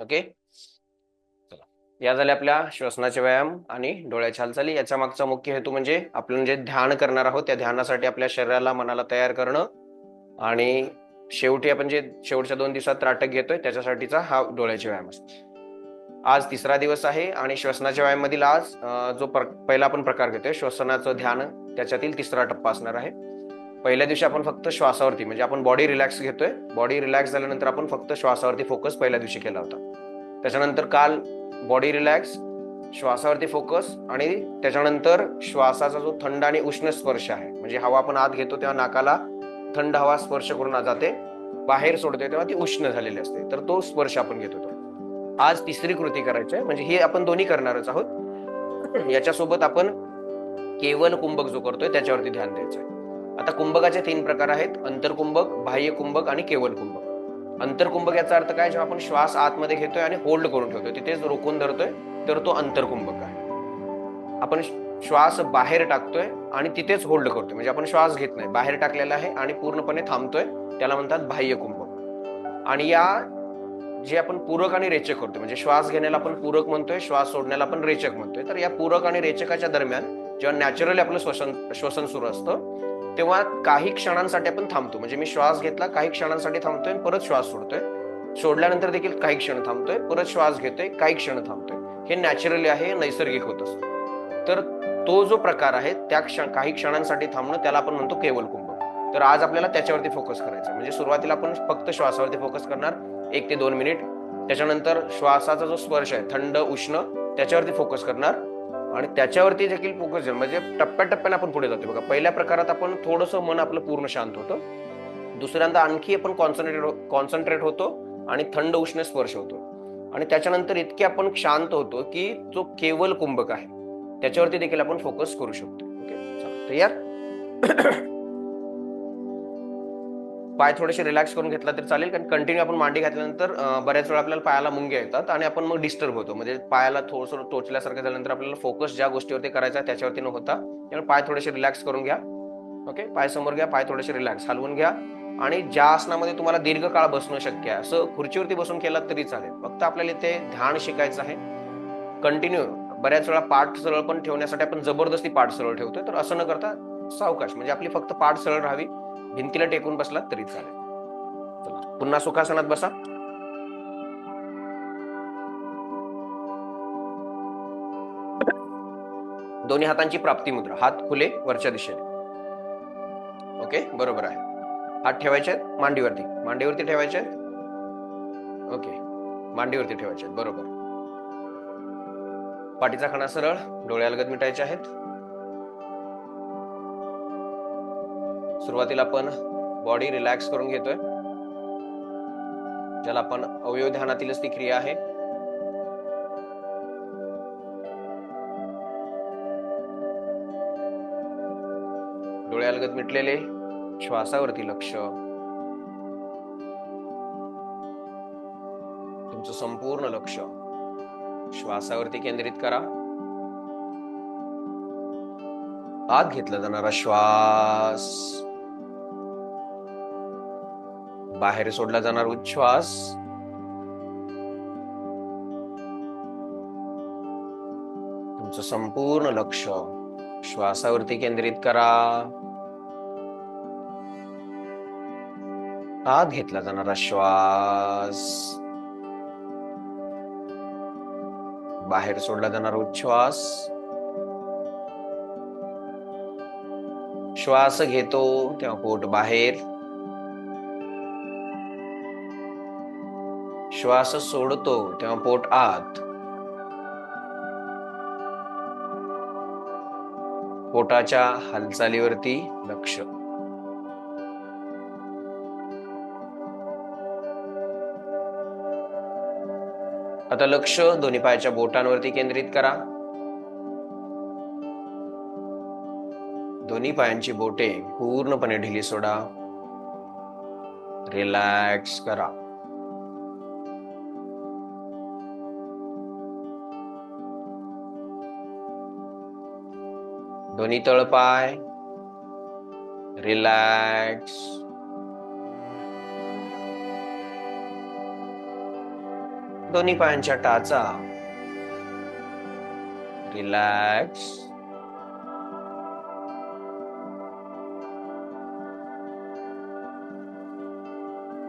Okay? चला या झाल्या आपल्या श्वसनाचे व्यायाम आणि डोळ्याच्या हालचाली. याच्या मागचा मुख्य हेतू म्हणजे आपण जे ध्यान करणार आहोत त्या ध्यानासाठी आपल्या शरीराला मनाला तयार करणं. आणि शेवटी आपण जे शेवटच्या दोन दिवसात त्राटक घेतोय त्याच्यासाठीचा हा डोळ्याचे व्यायाम असतो. आज तिसरा दिवस आहे आणि श्वसनाच्या व्यायाम मधील आज जो प्र- पहिला आपण प्रकार घेतोय श्वसनाचं ध्यान त्याच्यातील तिसरा टप्पा असणार आहे. पहिल्या दिवशी आपण फक्त श्वासावरती म्हणजे आपण बॉडी रिलॅक्स घेतोय. बॉडी रिलॅक्स झाल्यानंतर आपण फक्त श्वासावरती फोकस पहिल्या दिवशी केला होता. त्याच्यानंतर काल बॉडी रिलॅक्स श्वासावरती फोकस आणि त्याच्यानंतर श्वासाचा जो थंड आणि उष्ण स्पर्श आहे म्हणजे हवा आपण आत घेतो तेव्हा नाकाला थंड हवा स्पर्श करून जाते बाहेर सोडते तेव्हा ती उष्ण झालेली असते. तर तो स्पर्श आपण घेत होतो. आज तिसरी कृती करायची आहे म्हणजे हे आपण दोन्ही करणारच आहोत. याच्यासोबत आपण केवल कुंभक जो करतोय त्याच्यावरती ध्यान द्यायचं आहे आता कुंभकाचे तीन प्रकार आहेत. अंतरकुंभक बाह्य कुंभक आणि केवल कुंभक अंतरकुंभक याचा अर्थ काय? जेव्हा आपण श्वास आतमध्ये घेतोय आणि होल्ड करून ठेवतोय तिथेच रोखून धरतोय तर तो अंतरकुंभक आहे. आपण श्वास बाहेर टाकतोय आणि तिथेच होल्ड करतोय. म्हणजे आपण श्वास घेत नाही बाहेर टाकलेला आहे आणि पूर्णपणे थांबतोय त्याला म्हणतात बाह्य कुंभक आणि या जे आपण पूरक आणि रेचक करतोय म्हणजे श्वास घेण्याला आपण पूरक म्हणतोय श्वास सोडण्याला आपण रेचक म्हणतोय तर या पूरक आणि रेचकाच्या दरम्यान जेव्हा नॅचरली आपलं श्वसन श्वसन सुरू असतं तेव्हा काही क्षणांसाठी आपण थांबतो. म्हणजे मी श्वास घेतला काही क्षणांसाठी थांबतोय परत श्वास सोडतोय. सोडल्यानंतर देखील काही क्षण थांबतोय परत श्वास घेतोय काही क्षण थांबतोय. हे नॅचरली आहे नैसर्गिक होत असतं. तर तो जो प्रकार आहे त्या क्षण काही क्षणांसाठी थांबणं त्याला आपण म्हणतो केवल कुंभ. तर आज आपल्याला त्याच्यावरती फोकस करायचा म्हणजे सुरुवातीला आपण फक्त श्वासावरती फोकस करणार एक ते दोन मिनिट त्याच्यानंतर श्वासाचा जो स्पर्श आहे थंड उष्ण त्याच्यावरती फोकस करणार. आणि त्याच्यावरती देखील फोकस देणार म्हणजे टप्प्याटप्प्याने आपण पुढे जातो बघा पहिल्या प्रकारात आपण थोडंसं मन आपलं पूर्ण शांत होतं. दुसऱ्यांदा आणखी आपण कॉन्सन्ट्रेट कॉन्सन्ट्रेट हो, होतो आणि थंड उष्ण स्पर्श होतो. आणि त्याच्यानंतर इतके आपण शांत होतो की जो केवल कुंभक आहे त्याच्यावरती देखील आपण फोकस करू शकतो. ओके तयार? पाय थोडेसे रिलॅक्स करून घेतला तरी चालेल कारण कंटिन्यू आपण मांडी घातल्यानंतर बऱ्याच वेळा आपल्याला पायाला मुंग्या येतात आणि आपण मग डिस्टर्ब होतो. म्हणजे पायाला थोडंसं टोचल्यासारखं झाल्यानंतर आपल्याला फोकस ज्या गोष्टीवरती करायचा आहे त्याच्यावरती न होता त्यामुळे पाय थोडेसे रिलॅक्स करून घ्या. ओके पाय समोर घ्या पाय थोडेसे रिलॅक्स हलवून घ्या. आणि ज्या आसनामध्ये तुम्हाला दीर्घकाळ बसणं शक्य आहे असं खुर्चीवरती बसून केलात तरी चालेल. फक्त आपल्याला इथे ध्यान शिकायचं आहे. कंटिन्यू बऱ्याच वेळा पाठ सरळ पण ठेवण्यासाठी आपण जबरदस्ती पाठ सरळ ठेवतोय तर असं न करता सावकाश म्हणजे आपली फक्त पाठ सरळ राहावी. भिंतीला टेकून बसलात तरी चालेल. पुन्हा सुखासनात बसा. दोन्ही हातांची प्राप्ती मुद्रा हात खुले वरच्या दिशेने. ओके बरोबर आहे. हात ठेवायचे आहेत मांडीवरती. मांडीवरती ठेवायचे आहेत? ओके मांडीवरती ठेवायचे आहेत बरोबर. पाठीचा खणा सरळ डोळे अलगद मिटायचे आहेत. सुरुवातीला आपण बॉडी रिलॅक्स करून घेतोय. ज्याला आपण अवयव ध्यानातीलच ती क्रिया आहे. डोळ्यालगत मिटलेले श्वासावरती लक्ष. तुमचं संपूर्ण लक्ष श्वासावरती केंद्रित करा. आत घेतला जाणारा श्वास. बाहेर सोडला जाणार उच्छ्वास. तुमचं संपूर्ण लक्ष श्वासावरती केंद्रित करा. आत घेतला जाणारा श्वास. बाहेर सोडला जाणारा उच्छ्वास. श्वास घेतो तेव्हा पोट बाहेर. श्वास सोडतो तेव्हा पोट आत. पोटाच्या हालचालीवरती लक्ष. आता लक्ष दोन्ही पायाच्या बोटांवरती केंद्रित करा. दोन्ही पायांची बोटे पूर्णपणे ढिली सोडा. रिलॅक्स करा. दोन्ही तळपाय रिलॅक्स दोन्ही पायांच्या टाचा. रिलॅक्स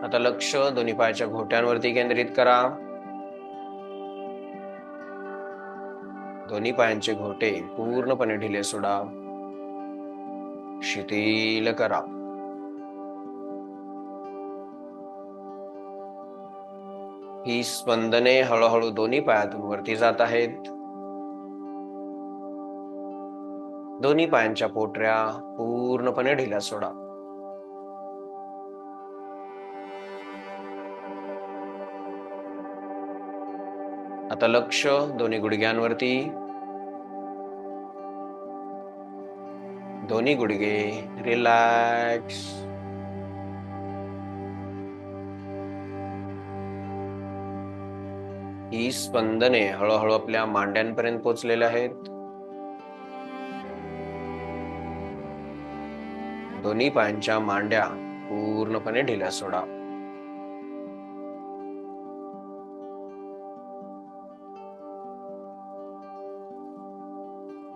आता लक्ष दोन्ही पायाच्या घोट्यांवरती केंद्रित करा. दोन्ही पायांचे घोटे पूर्णपणे ढिले सोडा. शिथिल करा. ही स्पंदने हळूहळू दोन्ही पायातून वरती जात आहेत. दोन्ही पायांच्या पोटऱ्या पूर्णपणे ढिल्या सोडा. आता लक्ष दोन्ही गुडघ्यांवरती. दोन्ही गुडघे रिलॅक्स ही स्पंदने हळूहळू आपल्या मांड्यांपर्यंत पोहोचलेल्या आहेत. दोन्ही पायांच्या मांड्या पूर्णपणे ढिल्या सोडा.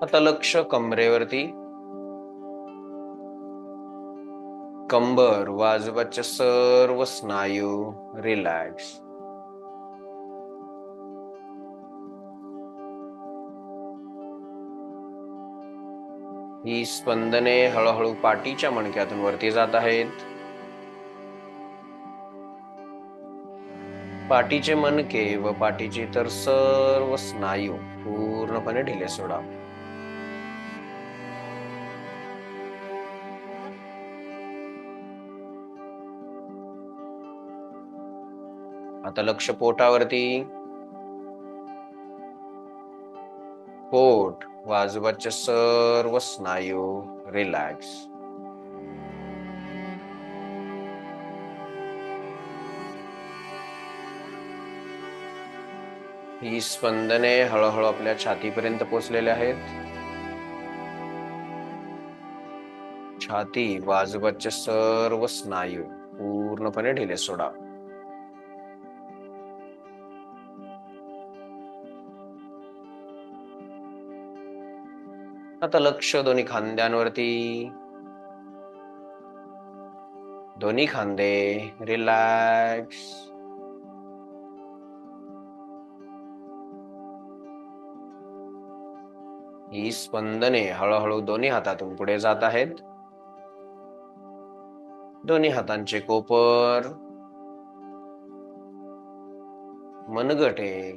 आता लक्ष कमरेवरती. कंबर वाजवाच्या सर्व स्नायू रिलॅक्स ही स्पंदने हळूहळू पाठीच्या मणक्यातून वरती जात आहेत. पाठीचे मणके व पाठीचे तर सर्व स्नायू पूर्णपणे ढिले सोडा. आता लक्ष पोटावरती. पोट व आजूबाजूचे सर्व स्नायू रिलॅक्स ही स्पंदने हळूहळू आपल्या छातीपर्यंत पोचलेले आहेत. छाती व आजूबाजूचे सर्व स्नायू पूर्णपणे ढिले सोडा. आता लक्ष दोन्ही खांद्यांवरती. दोन्ही खांदे रिलॅक्स ही स्पंदने हळूहळू दोन्ही हातातून पुढे जात आहेत. दोन्ही हातांचे कोपर मनगटे.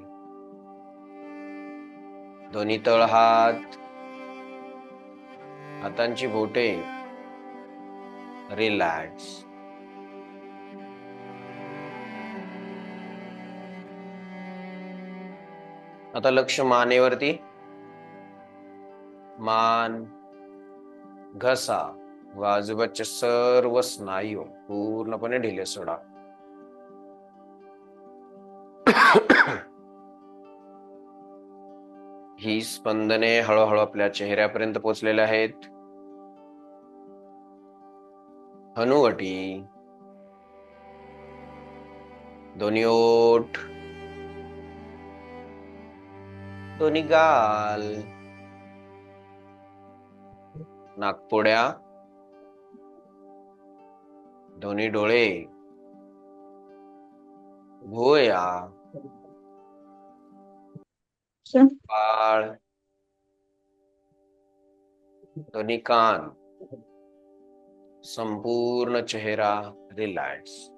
दोन्ही तळहात हातांची बोटे. रिलॅक्स. आता लक्ष मानेवरती. मान. घसा. व आजूबाजूचे सर्व स्नायू पूर्णपणे ढिले सोडा. ही स्पंदने हळूहळू आपल्या चेहऱ्यापर्यंत पोहोचलेले आहेत. हनुवटी. दोन्ही ओठ. दोन्ही गाल. नागपुड्या. दोन्ही डोळे. भोया पाळ दोन्ही कान संपूर्ण चेहरा रिलॅक्स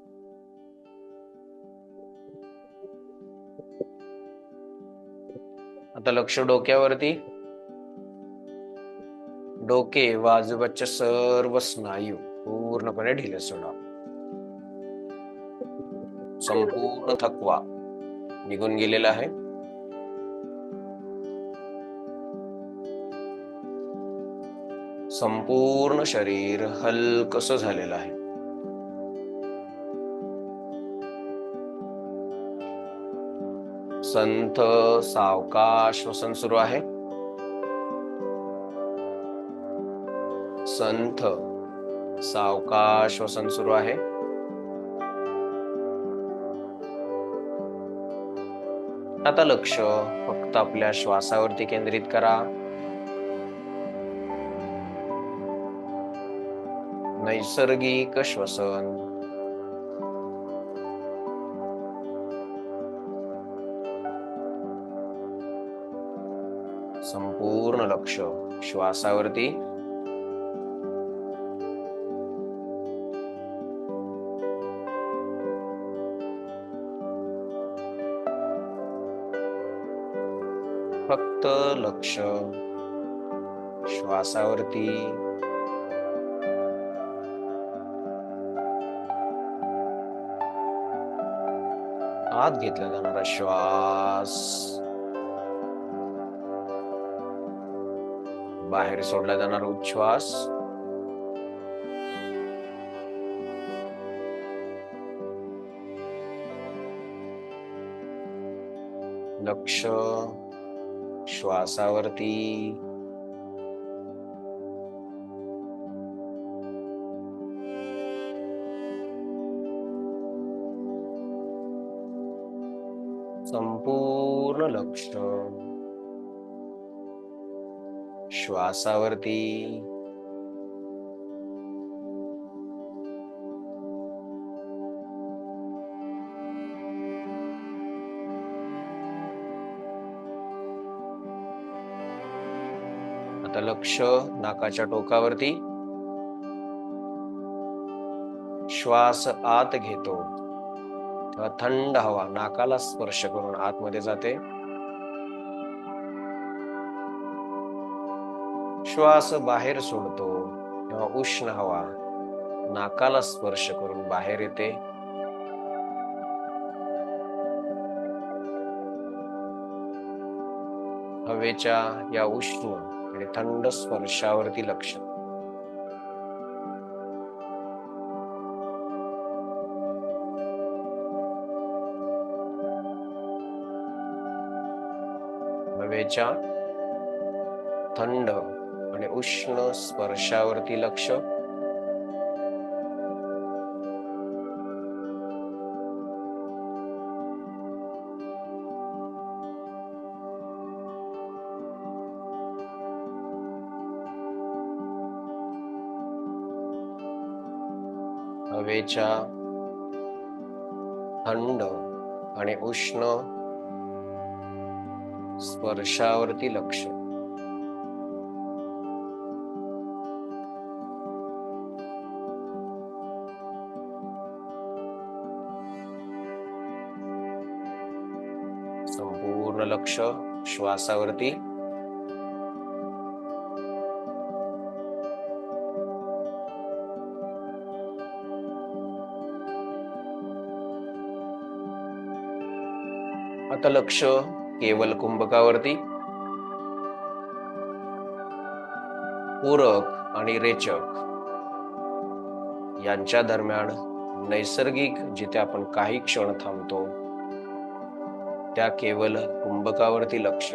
आता लक्ष डोक्यावरती. डोके व सर्व स्नायू पूर्णपणे ढिले सोडा. संपूर्ण थकवा निघून गेलेला आहे. संपूर्ण शरीर हलकस झालेलं आहे. संथ सावकाश श्वसन सुरू आहे. संथ सावकाश श्वसन सुरू आहे. आता लक्ष फक्त आपल्या श्वासावरती केंद्रित करा. नैसर्गिक श्वसन. संपूर्ण लक्ष श्वासावरती. फक्त लक्ष श्वासावरती. आत घेतला जाणारा श्वास. बाहेर सोडला जाणारा उच्छ्वास. लक्ष श्वासावरती. संपूर्ण लक्ष श्वासावरती. आता लक्ष नाकाच्या टोकावरती. श्वास आत घेतो. तेव्हा थंड हवा नाकाला स्पर्श करून आतमध्ये जाते. श्वास बाहेर सोडतो तेव्हा उष्ण हवा नाकाला स्पर्श करून बाहेर येते. हवेच्या या उष्ण आणि थंड स्पर्शावरती लक्ष. हवेच्या थंड आणि उष्ण स्पर्शावरती लक्ष हवेच्या थंड आणि उष्ण स्पर्शावरती लक्ष. संपूर्ण लक्ष श्वासावरती. आता लक्ष केवल कुंभकावरती? पूरक आणि रेचक. यांच्या दरम्यान नैसर्गिक जिथे आपण काही क्षण थांबतो त्या केवल कुंभकावरती लक्ष.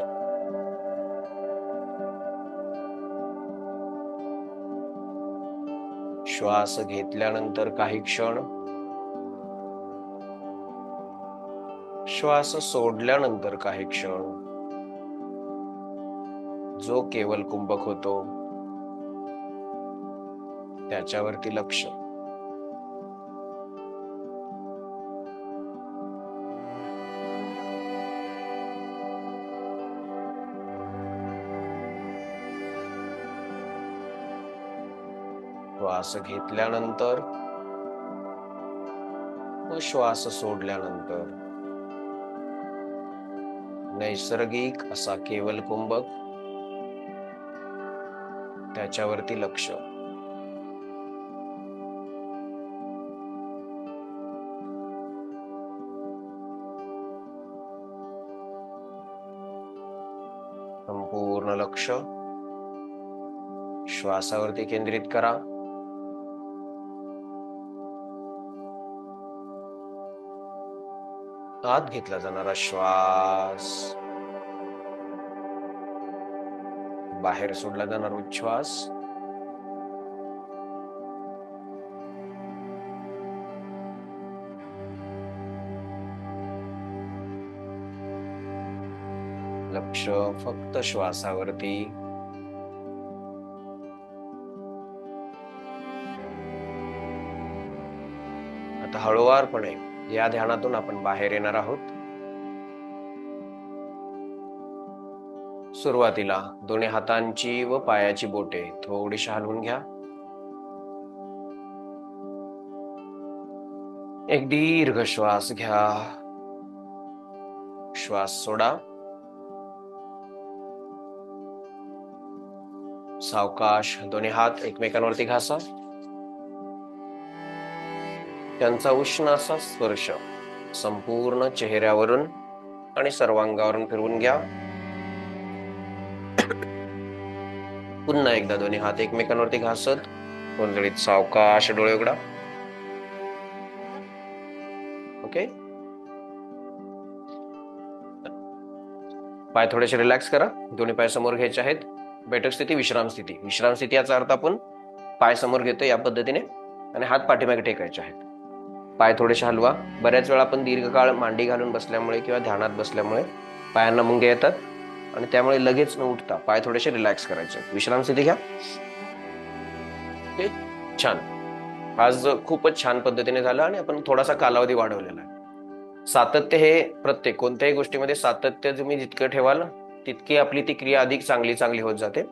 श्वास घेतल्यानंतर काही क्षण श्वास सोडल्यानंतर काही क्षण जो केवल कुंभक होतो त्याच्यावरती लक्ष. श्वास घेतल्यानंतर व श्वास सोडल्यानंतर नैसर्गिक असा केवल कुंभक. त्याच्यावरती लक्ष. संपूर्ण लक्ष श्वासावरती केंद्रित करा. आत घेतला जाणारा श्वास. बाहेर सोडला जाणार उच्छ्वास. लक्ष फक्त श्वासावरती. आता हळुवारपणे या ध्यानातून आपण बाहेर येणार आहोत. सुरुवातीला दोन्ही हातांची व पायाची बोटे थोडीशी हलवून घ्या. एक दीर्घ श्वास घ्या. श्वास सोडा. सावकाश दोन्ही हात एकमेकांवरती घासा. त्यांचा उष्ण असा स्पर्श संपूर्ण चेहऱ्यावरून आणि सर्वांगावरून फिरवून घ्या. पुन्हा एकदा दोन्ही हात एकमेकांवरती घासत गोंधळीत सावकाश डोळे उघडा. ओके? पाय थोडेसे रिलॅक्स करा. दोन्ही पाय समोर घ्यायचे आहेत. बैठक स्थिती विश्राम स्थिती. विश्राम स्थिती याचा अर्थ आपण पाय समोर घेतो या पद्धतीने आणि हात पाठीमागे टेकायचे आहेत. पाय थोडेसे हलवा. बऱ्याच वेळा आपण दीर्घकाळ मांडी घालून बसल्यामुळे किंवा ध्यानात बसल्यामुळे पायांना मुंगे येतात आणि त्यामुळे लगेच न उठता पाय थोडेसे रिलॅक्स करायचे. विश्राम स्थिती घ्या. छान. आज खूपच छान पद्धतीने झालं आणि आपण थोडासा कालावधी वाढवलेला आहे. सातत्य हे प्रत्येक कोणत्याही गोष्टीमध्ये सातत्य तुम्ही जितकं ठेवाल तितकी आपली ती क्रिया अधिक चांगली चांगली होत जाते.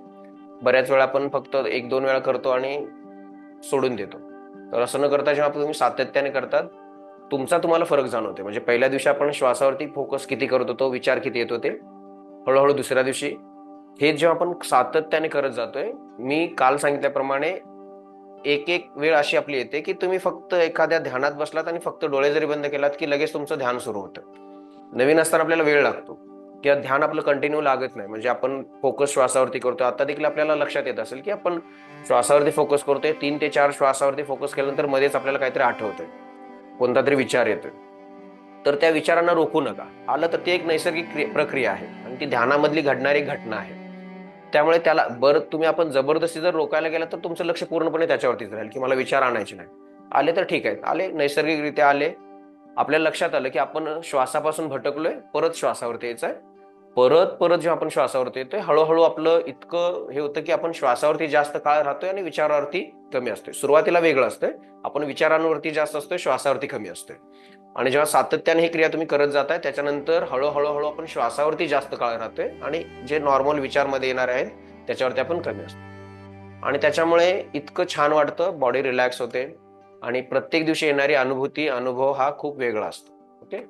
बऱ्याच वेळा आपण फक्त एक दोन वेळा करतो आणि सोडून देतो. तर असं न करता जेव्हा तुम्ही सातत्याने करतात तुमचा तुम्हाला फरक जाणवते म्हणजे पहिल्या दिवशी आपण श्वासावरती फोकस किती करत होतो विचार किती येत होते हळूहळू दुसऱ्या दिवशी हे जेव्हा आपण सातत्याने करत जातोय मी काल सांगितल्याप्रमाणे एक एक वेळ अशी आपली येते की तुम्ही फक्त एखाद्या ध्यानात बसलात आणि फक्त डोळे जरी बंद केलात की लगेच तुमचं ध्यान सुरू होतं. नवीन असताना आपल्याला वेळ लागतो. किंवा ध्यान आपलं कंटिन्यू लागत नाही. म्हणजे आपण फोकस श्वासावरती करतो आता देखील आपल्याला लक्षात येत असेल की आपण श्वासावरती फोकस करतोय. तीन ते चार श्वासावरती फोकस केल्यानंतर मध्येच आपल्याला काहीतरी आठवतंय. कोणता तरी विचार येतोय. तर त्या विचारांना रोखू नका. आलं तर ती एक नैसर्गिक प्रक्रिया आहे. आणि ती ध्यानामधली घडणारी घटना आहे. त्यामुळे त्याला बरं तुम्ही आपण जबरदस्ती जर रोकायला गेला तर तुमचं लक्ष पूर्णपणे त्याच्यावरतीच राहील की मला विचार आणायचे नाही आले तर ठीक आहेत आले नैसर्गिकरित्या आले. आपल्या लक्षात आलं की आपण श्वासापासून भटकलोय परत श्वासावरती यायचं आहे परत परत जेव्हा आपण श्वासावरती येतोय हळूहळू आपलं इतकं हे होतं की आपण श्वासावरती जास्त काळ राहतोय आणि विचारावरती कमी असतोय. सुरुवातीला वेगळं असतंय आपण विचारांवरती जास्त असतोय श्वासावरती कमी असतोय. आणि जेव्हा सातत्याने ही क्रिया तुम्ही करत जाताय त्याच्यानंतर हळूहळू हळू आपण श्वासावरती जास्त काळ राहतोय आणि जे नॉर्मल विचारमध्ये येणार आहेत त्याच्यावरती आपण कमी असतो आणि त्याच्यामुळे इतकं छान वाटतं बॉडी रिलॅक्स होते आणि प्रत्येक दिवशी येणारी अनुभूती अनुभव हा खूप वेगळा असतो. ओके?